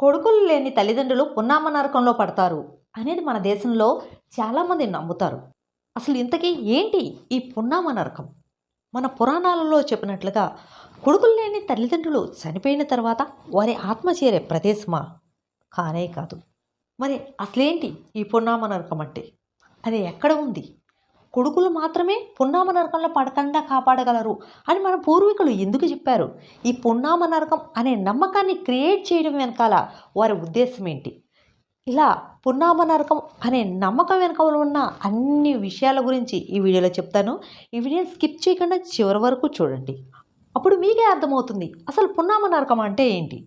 కొడుకులు లేని తల్లిదండ్రులు పున్నామ నరకంలో పడతారు అనేది మన దేశంలో చాలామంది నమ్ముతారు. అసలు ఇంతకీ ఏంటి ఈ పున్నామ నరకం? మన పురాణాలలో చెప్పినట్లుగా కొడుకులు లేని తల్లిదండ్రులు చనిపోయిన తర్వాత వారి ఆత్మ చేరే ప్రదేశమా? కానే కాదు. మరి అసలేంటి ఈ పున్నామ నరకం అంటే? అది ఎక్కడ ఉంది? కొడుకులు మాత్రమే పున్నామ నరకంలో పడకుండా కాపాడగలరు అని మన పూర్వీకులు ఎందుకు చెప్పారు? ఈ పున్నామ నరకం అనే నమ్మకాన్ని క్రియేట్ చేయడం వెనకాల వారి ఉద్దేశం ఏంటి? ఇలా పున్నామ నరకం అనే నమ్మకం వెనకాల ఉన్న అన్ని విషయాల గురించి ఈ వీడియోలో చెప్తాను. ఈ వీడియో స్కిప్ చేయకుండా చివరి వరకు చూడండి. అప్పుడు మీకే అర్థమవుతుంది. అసలు పున్నామ నరకం అంటే ఏంటి?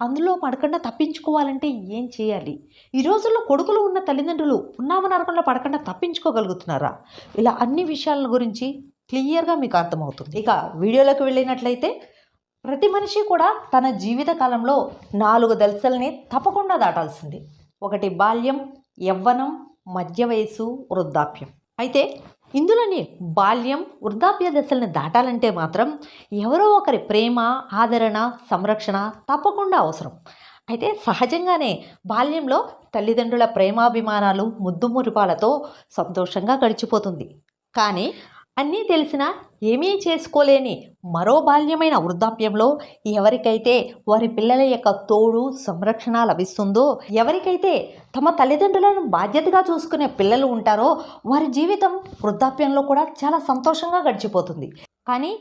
అందులో పడకుండా తప్పించుకోవాలంటే ఏం చేయాలి? ఈ రోజుల్లో కొడుకులు ఉన్న తల్లిదండ్రులు పున్నామ నరకంలో పడకుండా తప్పించుకోగలుగుతున్నారా? ఇలా అన్ని విషయాల గురించి క్లియర్గా మీకు అర్థమవుతుంది. ఇక వీడియోలోకి వెళ్ళినట్లయితే ప్రతి మనిషి కూడా తన జీవిత కాలంలో నాలుగు దశల్ని తప్పకుండా దాటాల్సింది. ఒకటి బాల్యం యవ్వనం మధ్య వయసు వృద్ధాప్యం. అయితే ఇందులోని బాల్యం వృద్ధాప్య దశలను దాటాలంటే మాత్రం ఎవరో ఒకరి ప్రేమ ఆదరణ సంరక్షణ తప్పకుండా అవసరం. అయితే సహజంగానే బాల్యంలో తల్లిదండ్రుల ప్రేమాభిమానాలు ముద్దు మురిపాలతో సంతోషంగా గడిచిపోతుంది. కానీ అన్నీ తెలిసినా ఏమీ చేసుకోలేని మరో బాల్యమైన వృద్ధాప్యంలో ఎవరికైతే వారి పిల్లల యొక్క తోడు సంరక్షణ లభిస్తుందో ఎవరికైతే తమ తల్లిదండ్రులను బాధ్యతగా చూసుకునే పిల్లలు ఉంటారో వారి జీవితం వృద్ధాప్యంలో కూడా చాలా సంతోషంగా గడిచిపోతుంది. కానీ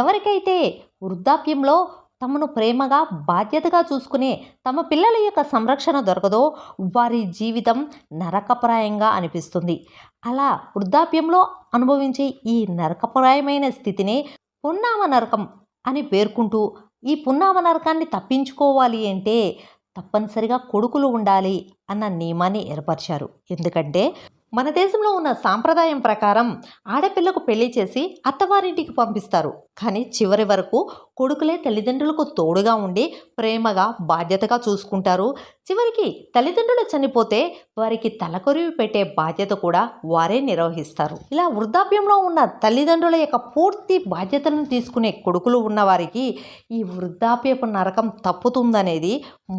ఎవరికైతే వృద్ధాప్యంలో తమను ప్రేమగా బాధ్యతగా చూసుకునే తమ పిల్లల యొక్క సంరక్షణ దొరకదో వారి జీవితం నరకప్రాయంగా అనిపిస్తుంది. అలా వృద్ధాప్యంలో అనుభవించే ఈ నరకప్రాయమైన స్థితిని పున్నామ నరకం అని పేర్కొంటూ ఈ పున్నామ నరకాన్ని తప్పించుకోవాలి అంటే తప్పనిసరిగా కొడుకులు ఉండాలి అన్న నియమాన్ని ఏర్పరిచారు. ఎందుకంటే మన దేశంలో ఉన్న సాంప్రదాయం ప్రకారం ఆడపిల్లకు పెళ్ళి చేసి అత్తవారింటికి పంపిస్తారు. కానీ చివరి వరకు కొడుకులే తల్లిదండ్రులకు తోడుగా ఉండి ప్రేమగా బాధ్యతగా చూసుకుంటారు. చివరికి తల్లిదండ్రులు చనిపోతే వారికి తలకొరివి పెట్టే బాధ్యత కూడా వారే నిర్వహిస్తారు. ఇలా వృద్ధాప్యంలో ఉన్న తల్లిదండ్రుల యొక్క పూర్తి బాధ్యతలను తీసుకునే కొడుకులు ఉన్నవారికి ఈ వృద్ధాప్యపు నరకం తప్పుతుందనేది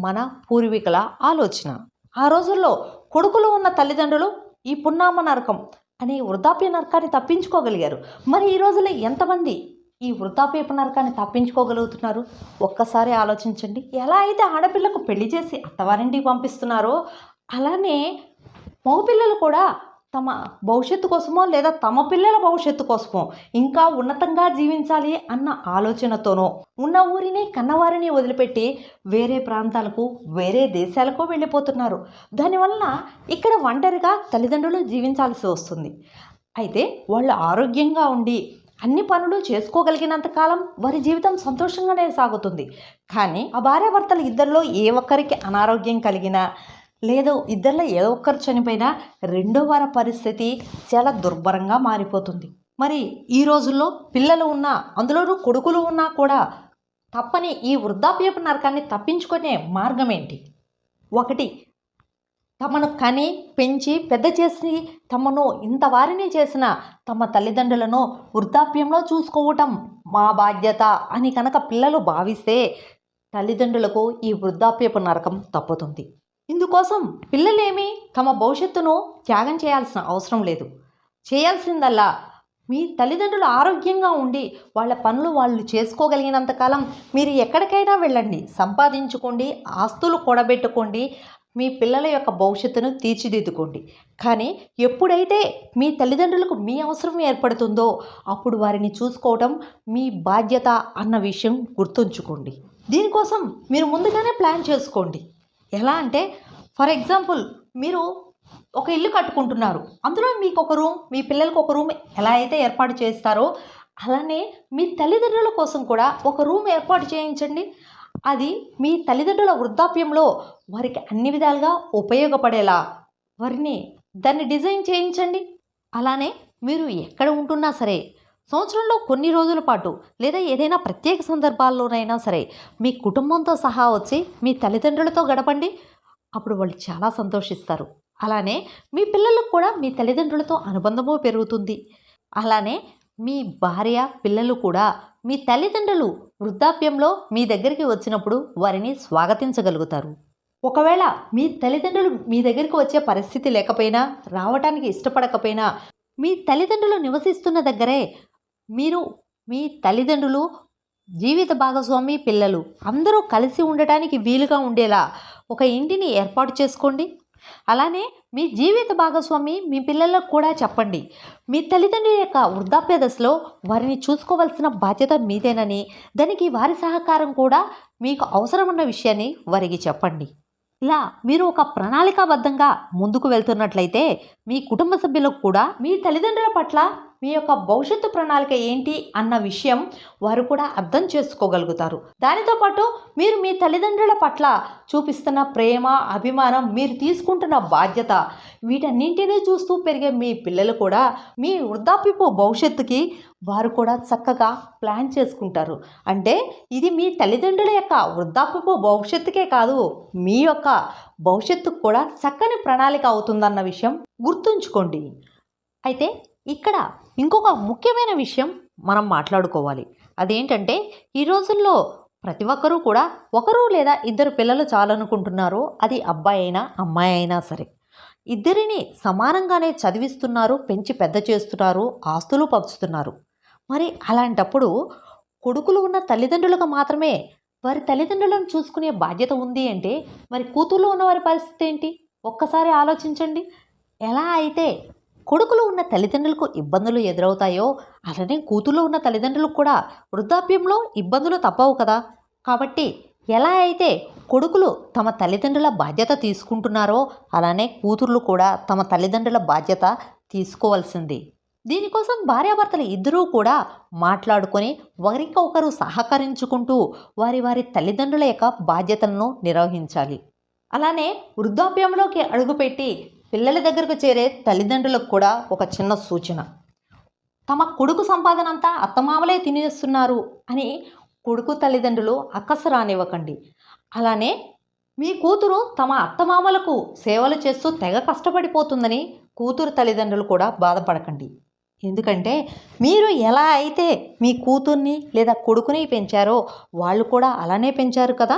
మన పూర్వీకుల ఆలోచన. ఆ రోజుల్లో కొడుకులు ఉన్న తల్లిదండ్రులు ఈ పున్నామ నరకం అనే వృద్ధాప్య నరకాన్ని తప్పించుకోగలిగారు. మరి ఈ రోజుల్లో ఎంతమంది ఈ వృద్ధాప్యపు నరకాన్ని తప్పించుకోగలుగుతున్నారు? ఒక్కసారి ఆలోచించండి. ఎలా అయితే ఆడపిల్లకు పెళ్ళి చేసి అత్తవారింటికి పంపిస్తున్నారో అలానే మగపిల్లలు కూడా తమ భవిష్యత్తు కోసమో లేదా తమ పిల్లల భవిష్యత్తు కోసమో ఇంకా ఉన్నతంగా జీవించాలి అన్న ఆలోచనతోనో ఉన్న ఊరిని కన్నవారిని వదిలిపెట్టి వేరే ప్రాంతాలకు వేరే దేశాలకు వెళ్ళిపోతున్నారు. దానివల్ల ఇక్కడ ఒంటరిగా తల్లిదండ్రులు జీవించాల్సి వస్తుంది. అయితే వాళ్ళు ఆరోగ్యంగా ఉండి అన్ని పనులు చేసుకోగలిగినంత కాలం వారి జీవితం సంతోషంగానే సాగుతుంది. కానీ ఆ భార్యాభర్తలు ఇద్దరిలో ఏ ఒక్కరికి అనారోగ్యం కలిగినా లేదు ఇద్దరిలో ఏ ఒక్కరు చనిపోయినా రెండో వార పరిస్థితి చాలా దుర్భరంగా మారిపోతుంది. మరి ఈ రోజుల్లో పిల్లలు ఉన్నా అందులోనూ కొడుకులు ఉన్నా కూడా తప్పని ఈ వృద్ధాప్యపు నరకాన్ని తప్పించుకునే మార్గం ఏంటి ఒకటి తమను కని పెంచి పెద్ద చేసి తమను ఇంత వారిని చేసిన తమ తల్లిదండ్రులను వృద్ధాప్యంలో చూసుకోవటం మా బాధ్యత అని కనుక పిల్లలు భావిస్తే తల్లిదండ్రులకు ఈ వృద్ధాప్యపు నరకం తప్పుతుంది. ఇందుకోసం పిల్లలేమి తమ భవిష్యత్తును త్యాగం చేయాల్సిన అవసరం లేదు. చేయాల్సిందల్లా మీ తల్లిదండ్రులు ఆరోగ్యంగా ఉండి వాళ్ళ పనులు వాళ్ళు చేసుకోగలిగినంతకాలం మీరు ఎక్కడికైనా వెళ్ళండి. సంపాదించుకోండి ఆస్తులు కూడబెట్టుకోండి మీ పిల్లల యొక్క భవిష్యత్తును తీర్చిదిద్దుకోండి. కానీ ఎప్పుడైతే మీ తల్లిదండ్రులకు మీ అవసరం ఏర్పడుతుందో అప్పుడు వారిని చూసుకోవటం మీ బాధ్యత అన్న విషయం గుర్తుంచుకోండి. దీనికోసం మీరు ముందుగానే ప్లాన్ చేసుకోండి. ఎలా అంటే ఫర్ ఎగ్జాంపుల్ మీరు ఒక ఇల్లు కట్టుకుంటున్నారు. అందులో మీకు ఒక రూమ్ మీ పిల్లలకు ఒక రూమ్ ఎలా అయితే ఏర్పాటు చేస్తారో అలానే మీ తల్లిదండ్రుల కోసం కూడా ఒక రూమ్ ఏర్పాటు చేయించండి. అది మీ తల్లిదండ్రుల వృద్ధాప్యంలో వారికి అన్ని విధాలుగా ఉపయోగపడేలా వారిని దాన్ని డిజైన్ చేయించండి. అలానే మీరు ఎక్కడ ఉంటున్నా సరే సంవత్సరంలో కొన్ని రోజుల పాటు లేదా ఏదైనా ప్రత్యేక సందర్భాల్లోనైనా సరే మీ కుటుంబంతో సహా వచ్చి మీ తల్లిదండ్రులతో గడపండి. అప్పుడు వాళ్ళు చాలా సంతోషిస్తారు. అలానే మీ పిల్లలకు కూడా మీ తల్లిదండ్రులతో అనుబంధము పెరుగుతుంది. అలానే మీ భార్య పిల్లలు కూడా మీ తల్లిదండ్రులు వృద్ధాప్యంలో మీ దగ్గరికి వచ్చినప్పుడు వారిని స్వాగతించగలుగుతారు. ఒకవేళ మీ తల్లిదండ్రులు మీ దగ్గరికి వచ్చే పరిస్థితి లేకపోయినా రావటానికి ఇష్టపడకపోయినా మీ తల్లిదండ్రులు నివసిస్తున్న దగ్గరే మీరు మీ తల్లిదండ్రులు జీవిత భాగస్వామి పిల్లలు అందరూ కలిసి ఉండటానికి వీలుగా ఉండేలా ఒక ఇంటిని ఏర్పాటు చేసుకోండి. అలానే మీ జీవిత భాగస్వామి మీ పిల్లలకు కూడా చెప్పండి. మీ తల్లిదండ్రుల యొక్క వృద్ధాప్య దశలో వారిని చూసుకోవాల్సిన బాధ్యత మీదేనని దానికి వారి సహకారం కూడా మీకు అవసరమున్న విషయాన్ని వారికి చెప్పండి. ఇలా మీరు ఒక ప్రణాళికాబద్ధంగా ముందుకు వెళ్తున్నట్లయితే మీ కుటుంబ సభ్యులకు కూడా మీ తల్లిదండ్రుల పట్ల మీ యొక్క భవిష్యత్తు ప్రణాళిక ఏంటి అన్న విషయం వారు కూడా అర్థం చేసుకోగలుగుతారు. దానితో పాటు మీరు మీ తల్లిదండ్రుల పట్ల చూపిస్తున్న ప్రేమ అభిమానం మీరు తీసుకుంటున్న బాధ్యత వీటన్నింటినీ చూస్తూ పెరిగే మీ పిల్లలు కూడా మీ వృద్ధాప్యపు భవిష్యత్తుకి వారు కూడా చక్కగా ప్లాన్ చేసుకుంటారు. అంటే ఇది మీ తల్లిదండ్రుల యొక్క వృద్ధాప్యపు భవిష్యత్తుకే కాదు మీ యొక్క భవిష్యత్తుకు కూడా చక్కని ప్రణాళిక అవుతుందన్న విషయం గుర్తుంచుకోండి. అయితే ఇక్కడ ఇంకొక ముఖ్యమైన విషయం మనం మాట్లాడుకోవాలి. అదేంటంటే ఈ రోజుల్లో ప్రతి ఒక్కరూ కూడా ఒకరు లేదా ఇద్దరు పిల్లలు చాలనుకుంటున్నారు అది అబ్బాయి అయినా అమ్మాయి అయినా సరే. ఇద్దరిని సమానంగానే చదివిస్తున్నారు పెంచి పెద్ద చేస్తున్నారు ఆస్తులు పంచుతున్నారు. మరి అలాంటప్పుడు కొడుకులు ఉన్న తల్లిదండ్రులకు మాత్రమే వారి తల్లిదండ్రులను చూసుకునే బాధ్యత ఉంది అంటే మరి కూతుర్లు ఉన్న వారి పరిస్థితి ఏంటి? ఒక్కసారి ఆలోచించండి. ఎలా అయితే కొడుకులు ఉన్న తల్లిదండ్రులకు ఇబ్బందులు ఎదురవుతాయో అలానే కూతురులో ఉన్న తల్లిదండ్రులకు కూడా వృద్ధాప్యంలో ఇబ్బందులు తప్పవు కదా. కాబట్టి ఎలా అయితే కొడుకులు తమ తల్లిదండ్రుల బాధ్యత తీసుకుంటున్నారో అలానే కూతుర్లు కూడా తమ తల్లిదండ్రుల బాధ్యత తీసుకోవాల్సింది. దీనికోసం భార్యాభర్తలు ఇద్దరూ కూడా మాట్లాడుకొని ఒకరికొకరు సహకరించుకుంటూ వారి వారి తల్లిదండ్రుల యొక్క బాధ్యతలను నిర్వహించాలి. అలానే వృద్ధాప్యంలోకి అడుగుపెట్టి పిల్లల దగ్గరకు చేరే తల్లిదండ్రులకు కూడా ఒక చిన్న సూచన. తమ కొడుకు సంపాదన అంతా అత్తమామలే తినేస్తున్నారు అని కొడుకు తల్లిదండ్రులు అక్కసు రానివ్వకండి అలానే మీ కూతురు తమ అత్తమామలకు సేవలు చేస్తూ తెగ కష్టపడిపోతుందని కూతురు తల్లిదండ్రులు కూడా బాధపడకండి. ఎందుకంటే మీరు ఎలా అయితే మీ కూతుర్ని లేదా కొడుకుని పెంచారో వాళ్ళు కూడా అలానే పెంచారు కదా.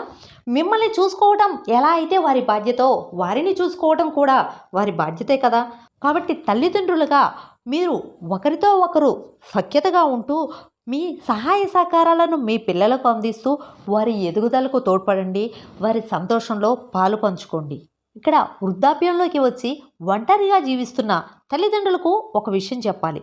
మిమ్మల్ని చూసుకోవటం ఎలా అయితే వారి బాధ్యతో వారిని చూసుకోవటం కూడా వారి బాధ్యతే కదా. కాబట్టి తల్లిదండ్రులుగా మీరు ఒకరితో ఒకరు సఖ్యతగా ఉంటూ మీ సహాయ సహకారాలను మీ పిల్లలకు అందిస్తూ వారి ఎదుగుదలకు తోడ్పడండి. వారి సంతోషంలో పాలు పంచుకోండి. ఇక్కడ వృద్ధాప్యంలోకి వచ్చి ఒంటరిగా జీవిస్తున్న తల్లిదండ్రులకు ఒక విషయం చెప్పాలి.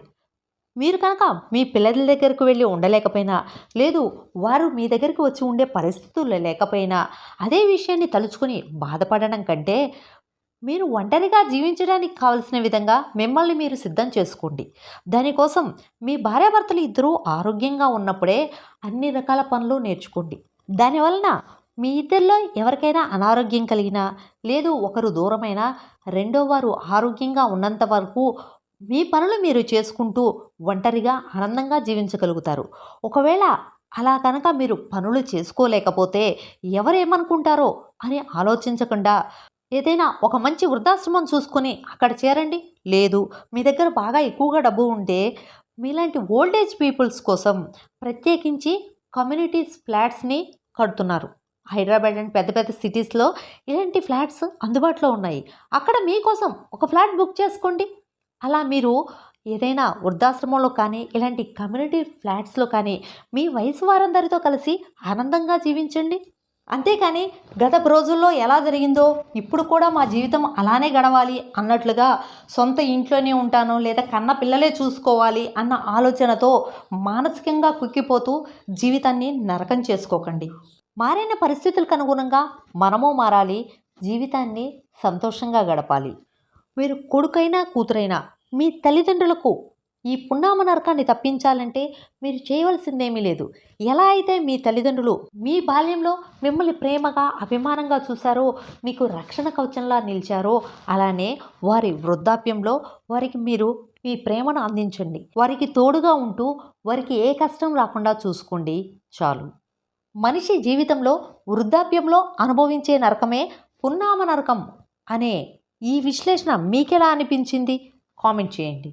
మీరు కనుక మీ పిల్లల దగ్గరకు వెళ్ళి ఉండలేకపోయినా లేదు వారు మీ దగ్గరికి వచ్చి ఉండే పరిస్థితులు లేకపోయినా అదే విషయాన్ని తలుచుకొని బాధపడడం కంటే మీరు ఒంటరిగా జీవించడానికి కావలసిన విధంగా మిమ్మల్ని మీరు సిద్ధం చేసుకోండి. దానికోసం మీ భార్యాభర్తలు ఇద్దరూ ఆరోగ్యంగా ఉన్నప్పుడే అన్ని రకాల పనులు నేర్చుకోండి. దానివలన మీ ఇద్దరిలో ఎవరికైనా అనారోగ్యం కలిగినా లేదు ఒకరు దూరమైనా రెండో వారు ఆరోగ్యంగా ఉన్నంత వరకు మీ పనులు మీరు చేసుకుంటూ ఒంటరిగా ఆనందంగా జీవించగలుగుతారు. ఒకవేళ అలా కనుక మీరు పనులు చేసుకోలేకపోతే ఎవరేమనుకుంటారో అని ఆలోచించకుండా ఏదైనా ఒక మంచి వృద్ధాశ్రమం చూసుకొని అక్కడ చేరండి. లేదు మీ దగ్గర బాగా ఎక్కువగా డబ్బు ఉంటే మీలాంటి ఓల్డేజ్ పీపుల్స్ కోసం ప్రత్యేకించి కమ్యూనిటీస్ ఫ్లాట్స్ని కడుతున్నారు. హైదరాబాద్ అండ్ పెద్ద పెద్ద సిటీస్లో ఇలాంటి ఫ్లాట్స్ అందుబాటులో ఉన్నాయి. అక్కడ మీకోసం ఒక ఫ్లాట్ బుక్ చేసుకోండి. అలా మీరు ఏదైనా వృద్ధాశ్రమంలో కానీ ఇలాంటి కమ్యూనిటీ ఫ్లాట్స్లో కానీ మీ వయసు వారందరితో కలిసి ఆనందంగా జీవించండి. అంతేకాని గత రోజుల్లో ఎలా జరిగిందో ఇప్పుడు కూడా మా జీవితం అలానే గడవాలి అన్నట్లుగా సొంత ఇంట్లోనే ఉంటాను లేదా కన్న పిల్లలే చూసుకోవాలి అన్న ఆలోచనతో మానసికంగా కుక్కిపోతూ జీవితాన్ని నరకం చేసుకోకండి. మారిన పరిస్థితులకు అనుగుణంగా మనము మారాలి జీవితాన్ని సంతోషంగా గడపాలి. మీరు కొడుకైనా కూతురైనా మీ తల్లిదండ్రులకు ఈ పున్నామ నరకాన్ని తప్పించాలంటే మీరు చేయవలసిందేమీ లేదు. ఎలా అయితే మీ తల్లిదండ్రులు మీ బాల్యంలో మిమ్మల్ని ప్రేమగా అభిమానంగా చూశారో మీకు రక్షణ కవచంలా నిలిచారో అలానే వారి వృద్ధాప్యంలో వారికి మీరు మీ ప్రేమను అందించండి. వారికి తోడుగా ఉంటూ వారికి ఏ కష్టం రాకుండా చూసుకోండి. చాలు. మనిషి జీవితంలో వృద్ధాప్యంలో అనుభవించే నరకమే పున్నామ నరకం అనే ఈ విశ్లేషణ మీకెలా అనిపించింది? కామెంట్ చేయండి.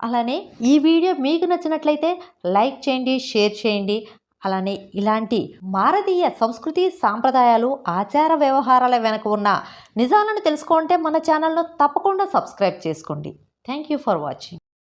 అలానే ఈ వీడియో మీకు నచ్చినట్లయితే లైక్ చేయండి షేర్ చేయండి. అలానే ఇలాంటి భారతీయ సంస్కృతి సాంప్రదాయాలు ఆచార వ్యవహారాల వెనక ఉన్న నిజాలను తెలుసుకుంటే మన ఛానల్ను తప్పకుండా సబ్స్క్రైబ్ చేసుకోండి. Thank you for watching.